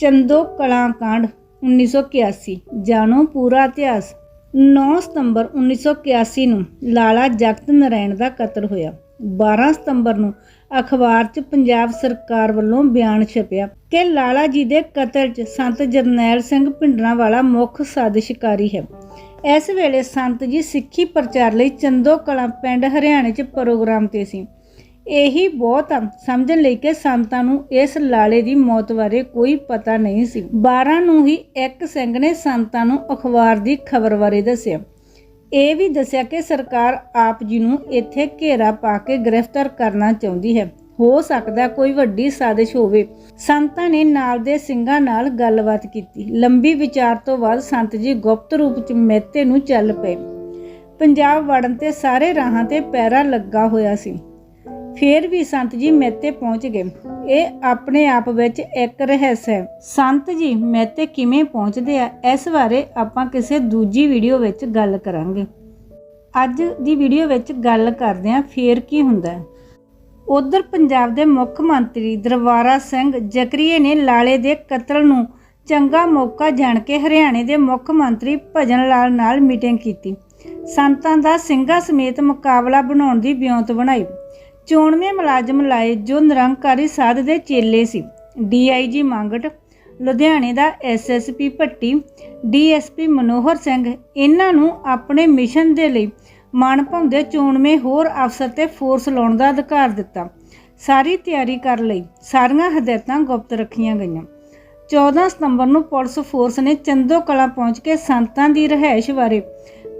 ਚੰਦੋ ਕਲਾਂ ਕਾਂਡ 1981 ਜਾਣੋ ਪੂਰਾ ਇਤਿਹਾਸ। 9 ਸਤੰਬਰ 1981 ਨੂੰ ਲਾਲਾ ਜਗਤ ਨਾਰਾਇਣ ਦਾ ਕਤਲ ਹੋਇਆ। 12 ਸਤੰਬਰ ਨੂੰ ਅਖਬਾਰ 'ਚ ਪੰਜਾਬ ਸਰਕਾਰ ਵੱਲੋਂ ਬਿਆਨ ਛਪਿਆ ਕਿ ਲਾਲਾ ਜੀ ਦੇ ਕਤਲ 'ਚ ਸੰਤ ਜਰਨੈਲ ਸਿੰਘ ਭਿੰਡਰਾਂਵਾਲਾ ਮੁੱਖ ਸਾਜ਼ਿਸ਼ਕਾਰੀ ਹੈ। ਇਸ ਵੇਲੇ ਸੰਤ ਜੀ ਸਿੱਖੀ ਪ੍ਰਚਾਰ ਲਈ ਚੰਦੋ ਕਲਾਂ ਪਿੰਡ ਹਰਿਆਣੇ 'ਚ ਪ੍ਰੋਗਰਾਮ ਤੇ ਸੀ। ਇਹੀ ਬਹੁਤ ਆ। ਸਮਝਣ ਲਈ ਕਿ ਸੰਤਾਂ ਨੂੰ ਇਸ ਲਾਲੇ ਦੀ ਮੌਤ ਬਾਰੇ ਕੋਈ ਪਤਾ ਨਹੀਂ ਸੀ। 12 ਨੂੰ ਹੀ ਇੱਕ ਸਿੰਘ ਨੇ ਸੰਤਾਂ ਨੂੰ ਅਖਬਾਰ ਦੀ ਖਬਰ ਬਾਰੇ ਦੱਸਿਆ। ਇਹ ਵੀ ਦੱਸਿਆ ਕਿ ਸਰਕਾਰ ਆਪ ਜੀ ਨੂੰ ਇੱਥੇ ਘੇਰਾ ਪਾ ਕੇ ਗ੍ਰਿਫਤਾਰ ਕਰਨਾ ਚਾਹੁੰਦੀ ਹੈ। ਹੋ ਸਕਦਾ ਕੋਈ ਵੱਡੀ ਸਾਜ਼ਿਸ਼ ਹੋਵੇ। ਸੰਤਾਂ ਨੇ ਨਾਲ ਦੇ ਸਿੰਘਾਂ ਨਾਲ ਗੱਲਬਾਤ ਕੀਤੀ। ਲੰਬੀ ਵਿਚਾਰ ਤੋਂ ਬਾਅਦ ਸੰਤ ਜੀ ਗੁਪਤ ਰੂਪ ਚ ਮਹਿਤੇ ਨੂੰ ਚੱਲ ਪਏ। ਪੰਜਾਬ ਵੜਨ ਤੇ ਸਾਰੇ ਰਾਹਾਂ ਤੇ ਪੈਰਾ ਲੱਗਾ ਹੋਇਆ ਸੀ। ਫਿਰ ਵੀ ਸੰਤ ਜੀ ਮਹਿਤੇ ਪਹੁੰਚ ਗਏ। ਇਹ ਆਪਣੇ ਆਪ ਵਿੱਚ ਇੱਕ ਰਹੱਸ ਹੈ। ਸੰਤ ਜੀ ਮਹਿਤੇ ਕਿਵੇਂ ਪਹੁੰਚਦੇ ਆ, ਇਸ ਬਾਰੇ ਆਪਾਂ ਕਿਸੇ ਦੂਜੀ ਵੀਡੀਓ ਵਿੱਚ ਗੱਲ ਕਰਾਂਗੇ। ਅੱਜ ਦੀ ਵੀਡੀਓ ਵਿੱਚ ਗੱਲ ਕਰਦੇ ਆ ਫੇਰ ਕੀ ਹੁੰਦਾ ਹੈ। ਉਧਰ ਪੰਜਾਬ ਦੇ ਮੁੱਖ ਮੰਤਰੀ ਦਰਬਾਰਾ ਸਿੰਘ ਜਕਰੀਏ ਨੇ ਲਾਲੇ ਦੇ ਕਤਲ ਨੂੰ ਚੰਗਾ ਮੌਕਾ ਜਾਣ ਕੇ ਹਰਿਆਣੇ ਦੇ ਮੁੱਖ ਮੰਤਰੀ ਭਜਨ ਲਾਲ ਨਾਲ ਮੀਟਿੰਗ ਕੀਤੀ। ਸੰਤਾਂ ਦਾ ਸਿੰਘਾਂ ਸਮੇਤ ਮੁਕਾਬਲਾ ਬਣਾਉਣ ਦੀ ਵਿਉਂਤ ਬਣਾਈ। 94 ਮੁਲਾਜ਼ਮ ਲਾਏ ਜੋ ਨਿਰੰਕਾਰੀ ਸਾਧ ਦੇ ਚੇਲੇ ਸੀ। ਡੀਆਈਜੀ ਮੰਗਟ, ਲੁਧਿਆਣੇ ਦਾ ਐਸਐਸਪੀ ਭੱਟੀ, ਡੀਐਸਪੀ ਮਨੋਹਰ ਸਿੰਘ, ਇਹਨਾਂ ਨੂੰ ਆਪਣੇ ਮਿਸ਼ਨ ਦੇ ਲਈ ਮਨਭਾਉਂਦੇ ਚੋਣਵੇਂ ਹੋਰ ਅਫਸਰ ਤੇ ਫੋਰਸ ਲਾਉਣ ਦਾ ਅਧਿਕਾਰ ਦਿੱਤਾ। ਸਾਰੀ ਤਿਆਰੀ ਕਰ ਲਈ। ਸਾਰੀਆਂ ਹਦਾਇਤਾਂ ਗੁਪਤ ਰੱਖੀਆਂ ਗਈਆਂ। 14 ਸਤੰਬਰ ਨੂੰ ਪੁਲਿਸ ਫੋਰਸ ਨੇ ਚੰਦੋ ਕਲਾ ਪਹੁੰਚ ਕੇ ਸੰਤਾਂ ਦੀ ਰਹਿائش ਬਾਰੇ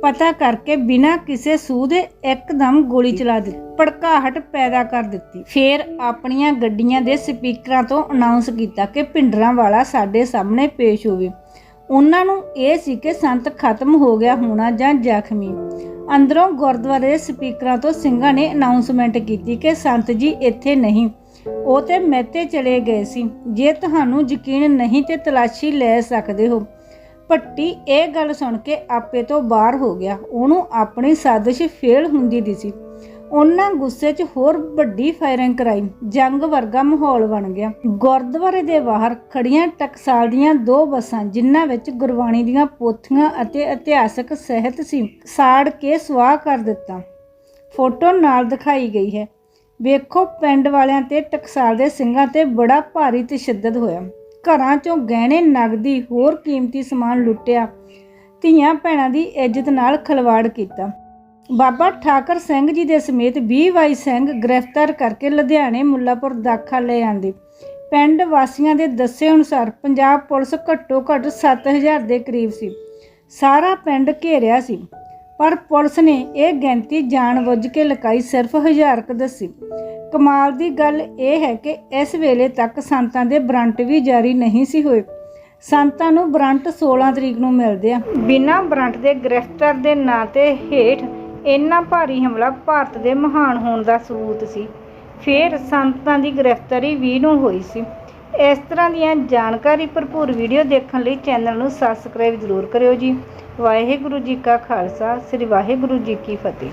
ਪਤਾ ਕਰਕੇ ਬਿਨਾਂ ਕਿਸੇ ਸੂਹ ਦੇ ਇੱਕਦਮ ਗੋਲੀ ਚਲਾ ਦਿੱਤੀ। ਭੜਕਾਹਟ ਪੈਦਾ ਕਰ ਦਿੱਤੀ। ਫਿਰ ਆਪਣੀਆਂ ਗੱਡੀਆਂ ਦੇ ਸਪੀਕਰਾਂ ਤੋਂ ਅਨਾਉਂਸ ਕੀਤਾ ਕਿ ਭਿੰਡਰਾਂ ਵਾਲਾ ਸਾਡੇ ਸਾਹਮਣੇ ਪੇਸ਼ ਹੋਵੇ। ਉਹਨਾਂ ਨੂੰ ਇਹ ਸੀ ਕਿ ਸੰਤ ਖਤਮ ਹੋ ਗਿਆ ਹੋਣਾ ਜਾਂ ਜ਼ਖਮੀ। ਅੰਦਰੋਂ ਗੁਰਦੁਆਰੇ ਦੇ ਸਪੀਕਰਾਂ ਤੋਂ ਸਿੰਘਾਂ ਨੇ ਅਨਾਉਂਸਮੈਂਟ ਕੀਤੀ ਕਿ ਸੰਤ ਜੀ ਇੱਥੇ ਨਹੀਂ, ਉਹ ਤੇ ਮਹਿਤੇ ਚਲੇ ਗਏ ਸੀ। ਜੇ ਤੁਹਾਨੂੰ ਯਕੀਨ ਨਹੀਂ ਤੇ ਤਲਾਸ਼ੀ ਲੈ ਸਕਦੇ ਹੋ ਭੱਟੀ, ਇਹ ਗੱਲ ਸੁਣ ਕੇ ਆਪੇ ਤੋਂ ਬਾਹਰ ਹੋ ਗਿਆ। ਉਹਨੂੰ ਆਪਣੀ ਸਾਜ਼ਿਸ਼ ਫੇਲ ਹੁੰਦੀ ਦਿਸੀ ਉਹਨਾਂ ਗੁੱਸੇ 'ਚ ਹੋਰ ਵੱਡੀ ਫਾਇਰਿੰਗ ਕਰਾਈ। ਜੰਗ ਵਰਗਾ ਮਾਹੌਲ ਬਣ ਗਿਆ। ਗੁਰਦੁਆਰੇ ਦੇ ਬਾਹਰ ਖੜੀਆਂ ਟਕਸਾਲ ਦੀਆਂ ਦੋ ਬੱਸਾਂ, ਜਿਨ੍ਹਾਂ ਵਿੱਚ ਗੁਰਬਾਣੀ ਦੀਆਂ ਪੋਥੀਆਂ ਅਤੇ ਇਤਿਹਾਸਕ ਸਹਿਤ ਸੀ, ਸਾੜ ਕੇ ਸਵਾਹ ਕਰ ਦਿੱਤਾ। ਫੋਟੋ ਨਾਲ ਦਿਖਾਈ ਗਈ ਹੈ। ਵੇਖੋ ਪਿੰਡ ਵਾਲਿਆਂ ਤੇ ਟਕਸਾਲ ਦੇ ਸਿੰਘਾਂ ਤੇ ਬੜਾ ਭਾਰੀ ਤਸ਼ੱਦਦ ਹੋਇਆ। ਘਰਾਂ ਚੋਂ ਗਹਿਣੇ, ਨਗਦੀ, ਹੋਰ ਕੀਮਤੀ ਸਮਾਨ ਲੁੱਟਿਆ। ਧੀਆਂ ਭੈਣਾਂ ਦੀ ਇੱਜ਼ਤ ਨਾਲ ਖਲਵਾੜ ਕੀਤਾ। ਬਾਬਾ ਠਾਕਰ ਸਿੰਘ ਜੀ ਦੇ ਸਮੇਤ 20 ਵਾਈ ਸਿੰਘ ਗ੍ਰਿਫਤਾਰ ਕਰਕੇ ਲੁਧਿਆਣੇ ਮੁੱਲਾਪੁਰ ਦਾਖਾ ਲੈ ਆਂਦੇ। ਪਿੰਡ ਵਾਸੀਆਂ ਦੇ ਦੱਸੇ ਅਨੁਸਾਰ ਪੰਜਾਬ ਪੁਲਿਸ ਘੱਟੋ ਘੱਟ 7000 ਦੇ ਕਰੀਬ ਸੀ। ਸਾਰਾ ਪਿੰਡ ਘੇਰਿਆ ਸੀ। ਪਰ ਪੁਲਿਸ ਨੇ ਇਹ ਗਿਣਤੀ ਜਾਣਬੁੱਝ ਕੇ ਲਕਾਈ ਸਿਰਫ ਹਜ਼ਾਰ ਕ ਦੱਸੀ। ਕਮਾਲ ਦੀ ਗੱਲ ਇਹ ਹੈ ਕਿ ਇਸ ਵੇਲੇ ਤੱਕ ਸੰਤਾਂ ਦੇ ਬਰੰਟ ਵੀ ਜਾਰੀ ਨਹੀਂ ਸੀ ਹੋਏ। ਸੰਤਾਂ ਨੂੰ ਬਰੰਟ 16 ਤਰੀਕ ਨੂੰ ਮਿਲਦੇ ਆ। ਬਿਨਾਂ ਬਰੰਟ ਦੇ ਗ੍ਰਿਫਤਾਰ ਦੇ ਨਾਂ ਤੇ ਹੇਠ ਇੰਨਾ ਭਾਰੀ ਹਮਲਾ ਭਾਰਤ ਦੇ ਮਹਾਨ ਹੋਣ ਦਾ ਸਬੂਤ ਸੀ। ਫਿਰ ਸੰਤਾਂ ਦੀ ਗ੍ਰਿਫਤਾਰੀ 20 ਨੂੰ ਹੋਈ ਸੀ। ਇਸ ਤਰ੍ਹਾਂ ਦੀਆਂ ਜਾਣਕਾਰੀ ਭਰਪੂਰ ਵੀਡੀਓ ਦੇਖਣ ਲਈ ਚੈਨਲ ਨੂੰ ਸਬਸਕ੍ਰਾਈਬ ਜ਼ਰੂਰ ਕਰਿਓ ਜੀ। ਵਾਹਿਗੁਰੂ ਜੀ ਕਾ ਖਾਲਸਾ, ਸ੍ਰੀ ਵਾਹਿਗੁਰੂ ਜੀ ਕੀ ਫਤਿਹ।